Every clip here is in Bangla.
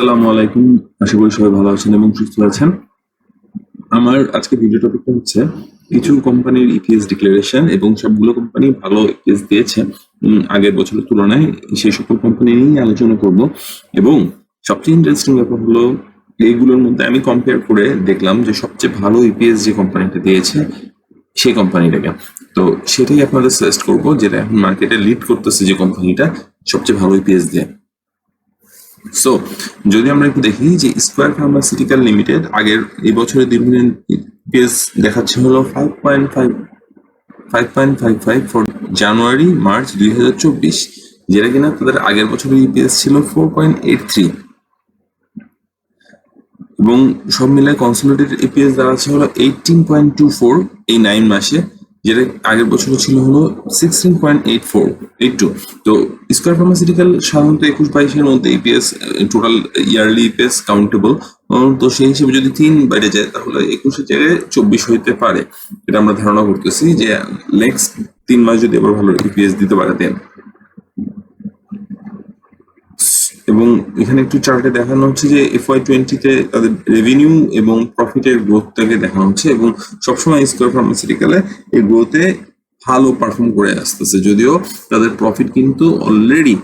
আসসালামু আলাইকুম। আশা করি সবাই ভালো আছেন এবং সুস্থ আছেন। আমার আজকে ভিডিও টপিকটা হচ্ছে কিছু কোম্পানির ইপিএস ডিক্লারেশন এবং সবগুলো কোম্পানি ভালো ইপিএস দিয়েছে। আগের বছরের তুলনায় সেই সকল কোম্পানি নিয়েই আলোচনা করব। এবং সবচেয়ে ইন্টারেস্টিং ব্যাপার হলো, এইগুলোর মধ্যে আমি কম্পেয়ার করে দেখলাম যে সবচেয়ে ভালো ইপিএস যে কোম্পানিটা দিয়েছে, সেই কোম্পানিটাকে তো সেটাই আপনাদের সাজেস্ট করব, যেটা এখন মার্কেটে লিড করতেছে যে কোম্পানিটা সবচেয়ে ভালো ইপিএস দিয়ে। সো যদি আমরা একটু দেখি যে স্কোয়ার ফার্মাসিউটিক্যাল লিমিটেড আগের এই বছরের দীর্ঘদিন পেজ দেখাচ্ছে হলো five point five five point five five for January March দুই হাজার চব্বিশ, যেটা কিনা তাদের আগের বছরের ইপিএস ছিল ফোর পয়েন্ট এইট থ্রি এবং সব মিলে কনসোলিডেটেড ইপিএস দাঁড়াচ্ছে হলো এইটিন পয়েন্ট টু ফোর এই নাইন মাসে। যেটা আগের বছর ছিল হলো sixteen point eight four eight two তো স্কোয়ার ফার্মাসিউটিক্যাল সাধারণত একুশ বাইশের মধ্যে EPS total yearly EPS countable তো সেই হিসেবে যদি তিন বেড়ে যায়, তাহলে একুশের জায়গায় চব্বিশ হইতে পারে। এটা আমরা ধারণা করতেছি যে নেক্সট তিন মাস যদি আবার ভালো ইপিএস দিতে পারে দেন এবং এখানে একটু চার্টে দেখানো হচ্ছে যে এফওয়াই টোয়েন্টিতে তাদের রেভিনিউ এবং প্রফিটের গ্রোথটাকে দেখানো হচ্ছে এবং সবসময় স্কোয়ার ফার্মাসিউটিক্যালে এই গ্রোথে ভালো পারফর্ম করে আসতেছে। যদিও তাদের প্রফিট কিন্তু অলরেডি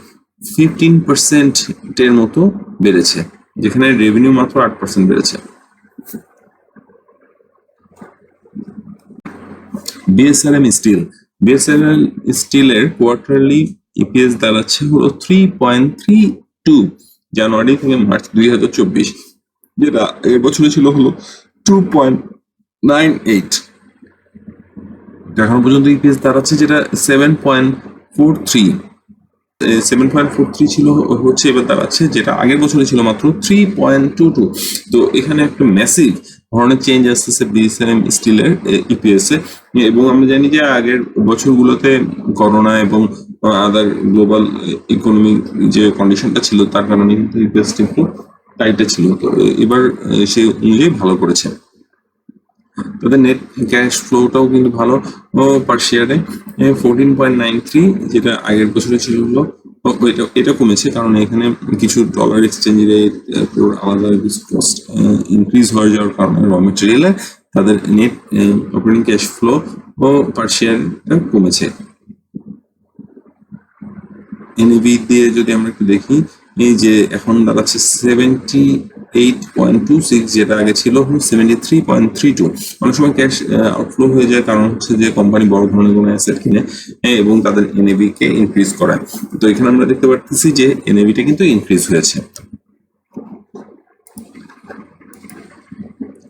ফিফটিন পার্সেন্টের মতো বেড়েছে, যেখানে রেভিনিউ মাত্র আট পার্সেন্ট বেড়েছে। বিএসআরএম স্টিল বিএসআরএল স্টিলের কোয়ার্টারলি ইপিএস দাঁড়াচ্ছে হলো three point three two January থেকে মার্চ দুই হাজার চব্বিশ, যেটা এর বছরে ছিল হলো টু পয়েন্ট নাইন এইট এখন পর্যন্ত ইপিএস দাঁড়াচ্ছে যেটা seven point four three seven point four three ছিল হচ্ছে এবার দাঁড়াচ্ছে যেটা আগের বছরে ছিল মাত্র থ্রি পয়েন্ট টু টু তো এখানে একটা মেসিভ ধরনের চেঞ্জ আসতেছে বিএসএনএম স্টিলের ইপিএস এ এবং আমরা জানি যে আগের বছরগুলোতে করোনা এবং আদার গ্লোবাল ইকোনমিক যে কন্ডিশনটা ছিল, তার কারণে কিন্তু একটু টাইটে ছিল। তো এবার সে অনুযায়ী ভালো করেছে। তাদের নেট ক্যাশ ফ্লোটাও কিন্তু ভালো। পার শেয়ারে ফোরটিন পয়েন্ট নাইন থ্রি যেটা আগের বছরে ছিল এটা এটা কমেছে। কারণ এখানে কিছু ডলার এক্সচেঞ্জ রেট আলাদা কস্ট ইনক্রিজ হয়ে যাওয়ার কারণে র মেটেরিয়ালে তাদের net operating cash flow per শেয়ারটা কমেছে। এনএবি দিয়ে যদি আমরা একটু দেখি, এই যে এখন দাঁড়াচ্ছে seventy eight point two six যেটা আগে ছিল seventy three point three two অনেক সময় ক্যাশ আউটফ্লো হয়ে যায়, কারণ হচ্ছে যে কোম্পানি বড় ধরনের কোনো অ্যাসেট কিনে এবং তাদের এনএবি কে ইনক্রিজ করায়। তো এখানে আমরা দেখতে পাচ্ছি যে এনএবিটা কিন্তু ইনক্রিজ হয়েছে।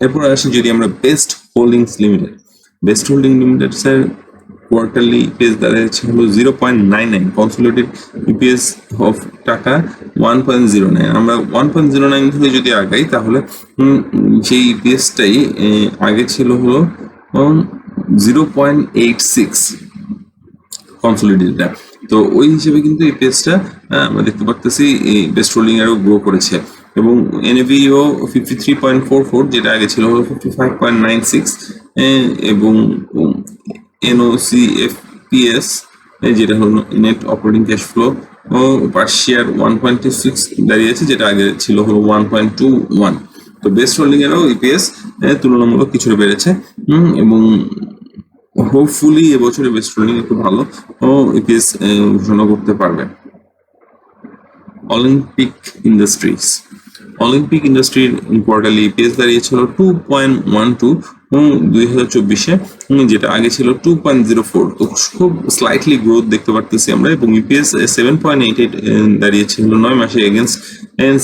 এরপর আসি যদি আমরা best holdings limited best holding limited sir quarterly EPS দাঁড়িয়েছে হলো zero point nine nine consolidated EPS of টাকা ওয়ান পয়েন্ট জিরো নাইন আমরা ওয়ান পয়েন্ট জিরো নাইন থেকে যদি আগাই তাহলে সেই ইপিএসটাই আগে ছিল হলো zero point eight six consolidated তো ওই হিসেবে কিন্তু এই আমরা দেখতে পারতেছি এই বেস্ট হোল্ডিং এরও গ্রো করেছে। এবং এনএভিও fifty three point four four যেটা আগে ছিল হলো fifty five point nine six এবং এফপিএস যেটা হলো net operating cash flow per share one point two six দাঁড়িয়েছে, যেটা আগে ছিল হলো ওয়ান পয়েন্ট টু ওয়ান তো বেস্ট হোল্ডিং এরও ইপিএস তুলনামূলক কিছুটা বেড়েছে এবং হোপফুলি এবছরে বেস্ট হোল্ডিং একটু ভালো ইপিএস ঘোষণা করতে পারবে। অলিম্পিক ইন্ডাস্ট্রিজ অলিম্পিক ইন্ডাস্ট্রির কোয়ার্টারলি ইপিএস দাঁড়িয়েছিল টু পয়েন্ট ওয়ান টু দুই হাজার চব্বিশে। যেটা আগে ছিল টু পয়েন্ট জিরো ফোর তো খুব স্লাইটলি গ্রোথ দেখতে পারতেছি আমরা এবং EPS seven point eight eight দাঁড়িয়েছে। হলো নয় মাসে against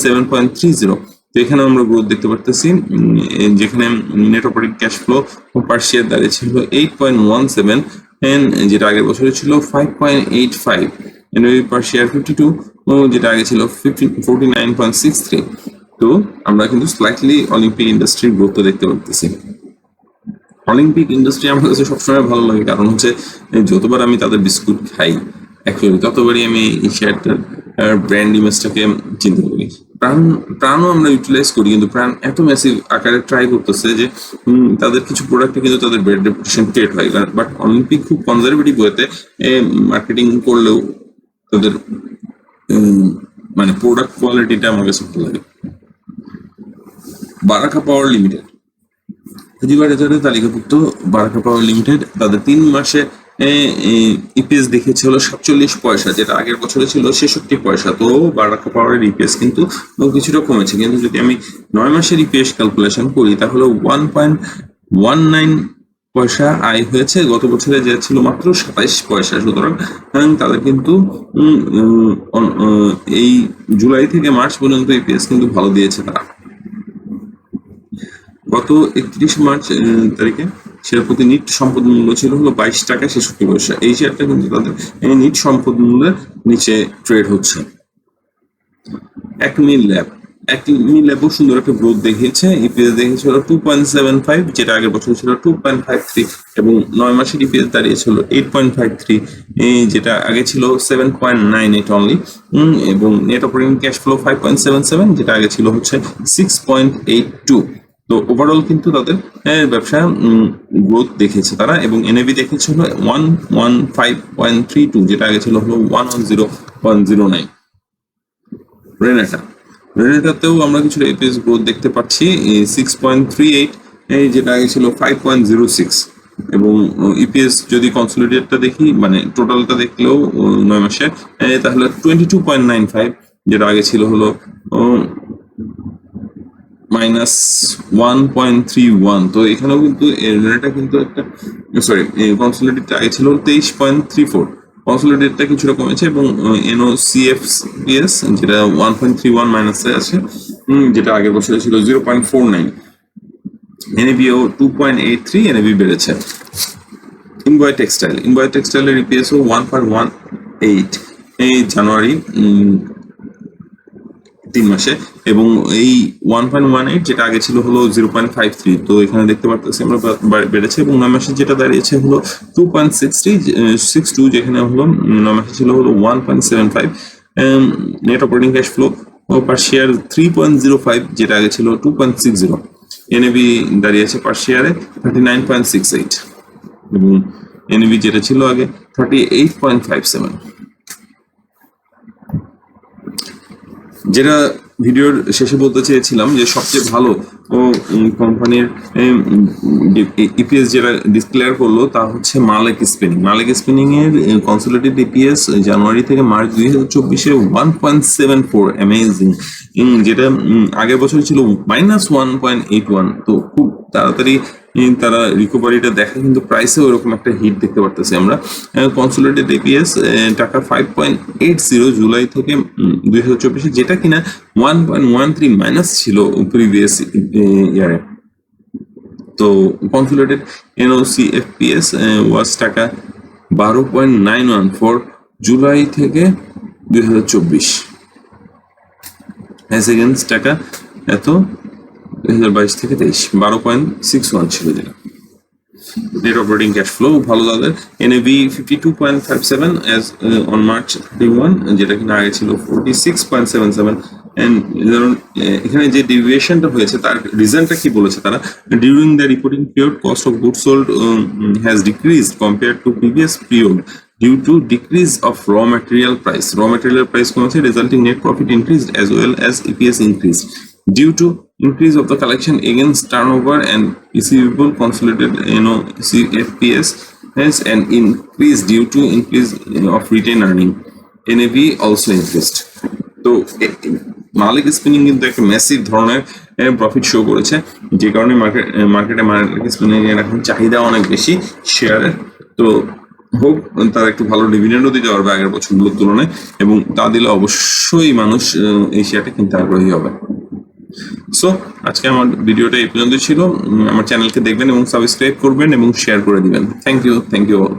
seven point three zero তো এখানে আমরা গ্রোথ দেখতে পারতেছি। যেখানে net operating cash flow per share দাঁড়িয়েছে হলো এইট পয়েন্ট ওয়ান সেভেন যেটা আগের বছরে ছিল five point eight five এনওই per share fifty two যেটা আগে ছিল fifty forty nine point six three তো আমরা কিন্তু স্লাইটলি অলিম্পিক ইন্ডাস্ট্রির গ্রোথ দেখতে পারতেছি। অলিম্পিক ইন্ডাস্ট্রি আমার কাছে সবসময় ভালো লাগে, কারণ হচ্ছে যতবার আমি তাদের বিস্কুট খাই অ্যাকচুয়ালি ততবারই আমি এই শেয়ারটার ব্র্যান্ড ইমেজটাকে চিন্তা করি। প্রাণ, প্রাণও আমরা ইউটিলাইজ করি, কিন্তু প্রাণ এত ম্যাসিভ আকারে ট্রাই করতেছে যে তাদের কিছু প্রোডাক্টে কিন্তু তাদের ব্র্যান্ড রেপুটেশন ক্রিয়েট হয়। বাট অলিম্পিক খুব কনজারভেটিভ ওয়েতে মার্কেটিং করলেও তাদের মানে প্রোডাক্ট কোয়ালিটিটা আমার কাছে ভালো লাগে। বারাকা পাওয়ার লিমিটেড বাজারে তালিকাভুক্ত বারাকা পাওয়ার লিমিটেড তাদের তিন মাসে ইপিএস দেখেছে হলো সাতচল্লিশ পয়সা যেটা আগের বছরে ছিল ছেষট্টি পয়সা। তো বারাকা পাওয়ারের ইপিএস কিন্তু কিছুটা কমেছে। কিন্তু যদি আমি নয় মাসের ইপিএস ক্যালকুলেশন করি তাহলে ওয়ান পয়েন্ট ওয়ান নাইন পয়সা আয় হয়েছে। গত বছরে যে ছিল মাত্র সাতাইশ পয়সা। সুতরাং আহ, তাদের কিন্তু এই জুলাই থেকে মার্চ পর্যন্ত ইপিএস কিন্তু ভালো দিয়েছে তারা। গত একত্রিশ মার্চ তারিখে শেয়ার প্রতি নিট সম্পদ মূল্য ছিল হলো বাইশ টাকা ছেষট্টি পয়সা। এই শেয়ারটা কিন্তু তাদের এই নিট সম্পদ মূল্যের নিচে ট্রেড হচ্ছে। এক মিল ল্যাব। এক মিল ল্যাবও সুন্দর একটা গ্রোথ দেখিয়েছে। ইপিএস দেখিয়েছিল টু পয়েন্ট সেভেন ফাইভ যেটা আগের বছর ছিল টু পয়েন্ট ফাইভ থ্রি এবং নয় মাসের ইপিএস দাঁড়িয়েছিল এইট পয়েন্ট ফাইভ থ্রি যেটা আগে ছিল seven point nine eight only এবং net operating cash flow five point seven seven যেটা আগে ছিল হচ্ছে সিক্স পয়েন্ট এইট টু তো ওভারঅল কিন্তু তাদের ব্যবসা গ্রোথ দেখেছে তারা এবং এনএবি দেখেছে হলো one one five point three two যেটা আগে ছিল হলো one one zero one zero nine Renata রেনেটাতেও আমরা কিছু এপিএস গ্রোথ দেখতে পাচ্ছি সিক্স পয়েন্ট থ্রি এইট এই যেটা আগে ছিল ফাইভ পয়েন্ট জিরো সিক্স এবং ইপিএস যদি কনসোলিডেটটা দেখি মানে টোটালটা দেখলেও নয় মাসে তাহলে twenty two point nine five যেটা আগে ছিল হলো minus one point three one তো এখানেও কিন্তু রেনেটা কিন্তু একটা সরি কনসোলিডেটটা আগে ছিল তেইশ পয়েন্ট থ্রি ফোর কনসোলিডেটটা কিছুটা কমেছে এবং এনও সিএফপিএস যেটা ওয়ান পয়েন্ট থ্রি ওয়ান মাইনাসে আছে যেটা আগের বছরে ছিল zero point four nine এনএবিও two point eight three NAV বেড়েছে। ইনবয় টেক্সটাইল ইনবয় টেক্সটাইলের ইপিএসও ওয়ান পয়েন্ট ওয়ান এইট এই জানুয়ারি তিন মাসে, এবং এই ওয়ান পয়েন্ট ওয়ান এইট যেটা আগে ছিল হলো জিরো পয়েন্ট ফাইভ থ্রি তো এখানে দেখতে পারতেছি আমরা বেড়েছে, এবং নয় মাসে যেটা দাঁড়িয়েছে হলো two point six three six two যেখানে হলো নয় মাসে ছিল হলো one point seven five net operating cash flow per share three point zero five যেটা আগে ছিল two point six zero NAV দাঁড়িয়েছে পার শেয়ারে thirty nine point six eight এবং এনএবি যেটা ছিল আগে thirty eight point five seven যেটা ভিডিওর শেষে বলতে চেয়েছিলাম যে সবচেয়ে ভালো ও কোম্পানির ইপিএস যেটা ডিসক্লেয়ার করল তা হচ্ছে মালেক স্পিনিং মালেক স্পিনিং এর কনসোলিডেটেড ইপিএস জানুয়ারি থেকে মার্চ দুই হাজার চব্বিশে one point seven four amazing যেটা আগের বছর ছিল minus one point eight one তো খুব তাড়াতাড়ি তারা রিকভারিটা দেখা, কিন্তু প্রাইসে ওরকম একটা হিট দেখতে পারতেছি আমরা। কনসোলিডেটেড এপিএস টাকা five point eight zero July থেকে দুই হাজার চব্বিশে, যেটা কিনা one point one three minus ছিল প্রিভিয়াস ইয়ারে তো কনসোলিডেটেড এনওসি এফপিএস ওয়াজ টাকা বারো point nine one four July থেকে দুই হাজার চব্বিশ। টাকা এত দুই হাজার বাইশ থেকে তেইশ, বারো পয়েন্ট সিক্স ওয়ান ছিল যেটা নেট অপারেটিং ক্যাশ ফ্লো ভালো তাদের NAV fifty two as on March thirty one যেটা কিনা আগে ছিল forty six point seven seven and ধরুন এখানে যে ডিভিয়েশনটা হয়েছে, তার রিজনটা কি বলেছে তারা during the reporting period cost of good sold has decrease compare to previous period due to decrease of raw material price. Raw material price কমেছে, resulting net profit increased as well as EPS increased. Due to increase of the collection against turnover and receivable consolidated you CFPS has an increase due to increase uh, of retained earning. NAV also increased. তো মালিক স্পিনিং কিন্তু একটা ম্যাসিভ ধরনের প্রফিট শো করেছে যে কারণে মার্কেট মার্কেটে মালিক স্পিনিং এর এখন চাহিদা অনেক বেশি শেয়ারের তো হোক তার একটু ভালো ডিভিডেন্ডও দিতে পারবে আগের বছরগুলোর তুলনায় এবং তা দিলে অবশ্যই মানুষ এই শেয়ারটা কিনতে আগ্রহী হবে সো আজকে আমার ভিডিওটা এই পর্যন্ত ছিল। আমার চ্যানেলকে দেখবেন এবং সাবস্ক্রাইব করবেন এবং শেয়ার করে দিবেন। Thank you thank you all